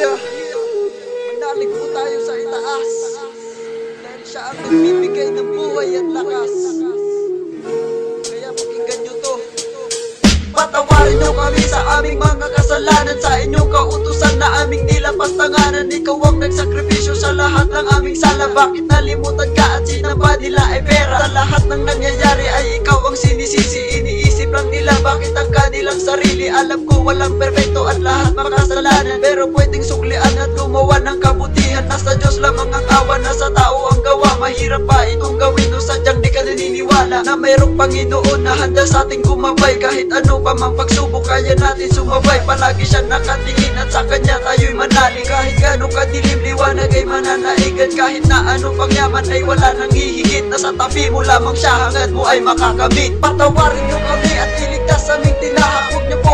Yeah, manalig po tayo sa itaas. Dahil siya ang nagbibigay ng buhay at lakas. Kaya pakinggan nyo to. Patawarin nyo kami sa aming mga kasalanan Sa inyong kautusan na aming nilapastanganan. Ikaw ang nagsakripisyo sa lahat ng aming sala. Bakit nalimutan ka at sinamba nila ay pera? Sa lahat ng nangyayari Alam ko walang perfecto at lahat makasalanan. Pero pwedeng suklian at gumawa ng kabutihan. Nasa Diyos lamang ang awa, nasa tao ang gawa. Mahirap pa itong gawin o sadyang di ka naniniwala Na mayroong Panginoon na handa sa ating gumabay. Kahit ano pa mang pagsubok kaya natin sumabay. Palagi siya nakatingin at sa kanya tayo'y manali Kahit gano'ng kadilim liwanag ay mananaigan. Kahit na anong pangyaman ay wala nang hihigit. Nasa tabi mo lamang siya hangad mo ay makakamit Patawarin niyo kami at iligtas aming tinahak. Niyo po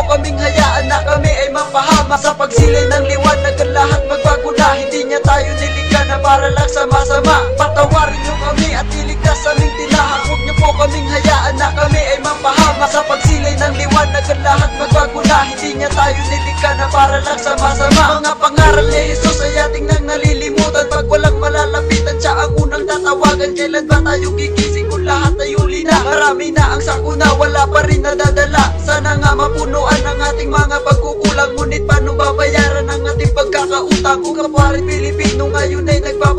masama Patawarin niyo kami at iligtas aming tinahak Huwag niyo po kaming hayaan na kami ay mapahama Sa pagsilay ng liwanag ang lahat magbago na Hindi niya tayo nilikha na para lang sa masama. Mga pangaral ni Jesus ay ating nang nalilimutan. Pag walang malalapitan siya ang unang tatawagan. Kailan ba tayo gigising kung lahat ay uli na? Marami na ang sakuna wala pa rin nadadala. Sana nga mapunuan ang ating mga pagkukulang. Ngunit paano babayaran ang ating pagkakautang? Kung kapwarin Pilipino ngayon ay nagpapatayan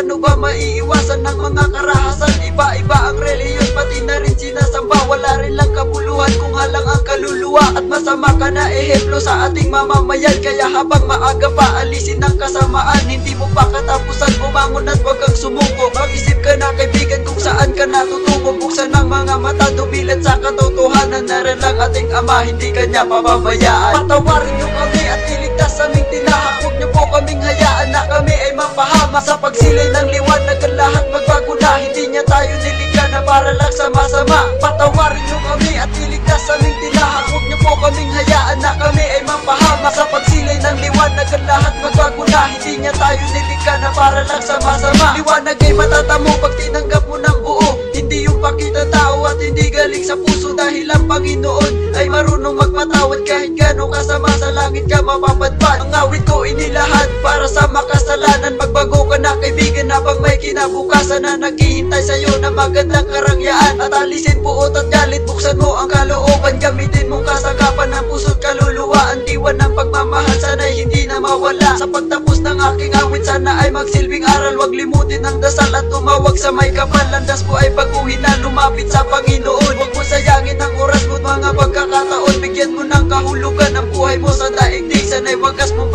Paano ba maiiwasan ng mga karahasan? Iba-iba ang reliyon pati na rin sinasamba. Wala rin lang kabuluhan kung halang ang kaluluwa. At masama ka na ehemplo sa ating mamamayan. Kaya habang maaga pa alisin ang kasamaan. Hindi mo pa katapusan bumangon at wag kang sumuko. Mag-isip ka na kaibigan kung saan ka natutuko. Buksan ang mga mata dumilat sa katotohanan. Naran lang ating ama hindi kanya pababayaan Patawarin niyo kami at iligtas aming tinahak Huwag po kaming hayaan na kami ay mapahama Sa pagsilay niya tayo nilikha na para lang sa masama. Liwanag ay matatamo pag tinanggap mo ng buo. Hindi yung pakita tao at hindi galing sa puso Dahil ang Panginoon ay marunong magpatawad. Kahit gano'ng kasama sa langit ka mapapadpad. Ang awit ko inilahat para sa makasalanan. Magbago ka na kaibigan habang may kinabukasan Na naghihintay sa'yo na magandang karangyaan. At alisin puot at galit buksan mo ang kalooban. Gamitin mong kasagapan ng puso't kaluluwa Ang diwan ng pagmamahal sana'y hindi na mawala. Sa pagtapos ng aking awit sana ay magsilbing aral. Huwag limutin ang dasal at tumawag sa may kapal. Landas mo ay baguhin na lumapit sa Panginoon. Huwag mo sayangin ang oras mo at mga pagkakataon. Bigyan mo ng kahulugan ang buhay mo sa daigdig. Sana'y wagas mong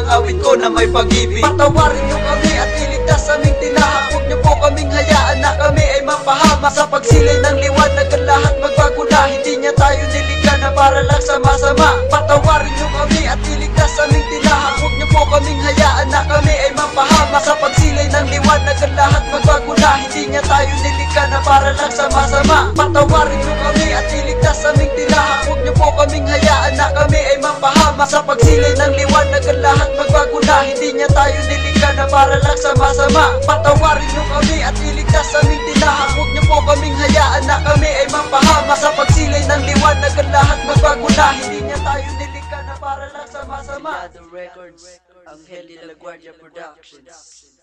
ang awit ko na may pag-ibig. Patawarin niyo kami at iligtas aming tinahak Huwag niyo po kaming hayaan na kami ay mapahama. Sa pagsilay ng liwanag ang lahat magbago na. Hindi niya tayo nilikha na para lang sa masama. Patawarin niyo kami at iligtas aming tinahak Huwag niyo po kaming hayaan na kami ay mapahama. Sa pagsilay ng liwanag ang lahat magbago na. Hindi niya tayo nilikha na para lang sa masama. Patawarin niyo kami at iligtas aming tinahak Huwag niyo po kaming hayaan na kami ay mapahama. Sa pagsilay ng liwanag ang lahat magbago na Hindi niya tayo nilikha na para lang sa masama. Patawarin niyo kami at iligtas aming tinahak. Huwag niyo po kaming hayaan na kami ay mapahama Sa pagsilay ng liwanag ang lahat magbago na Hindi niya tayo nilikha na para lang sa masama. The Records, Angel de la Guardia Productions.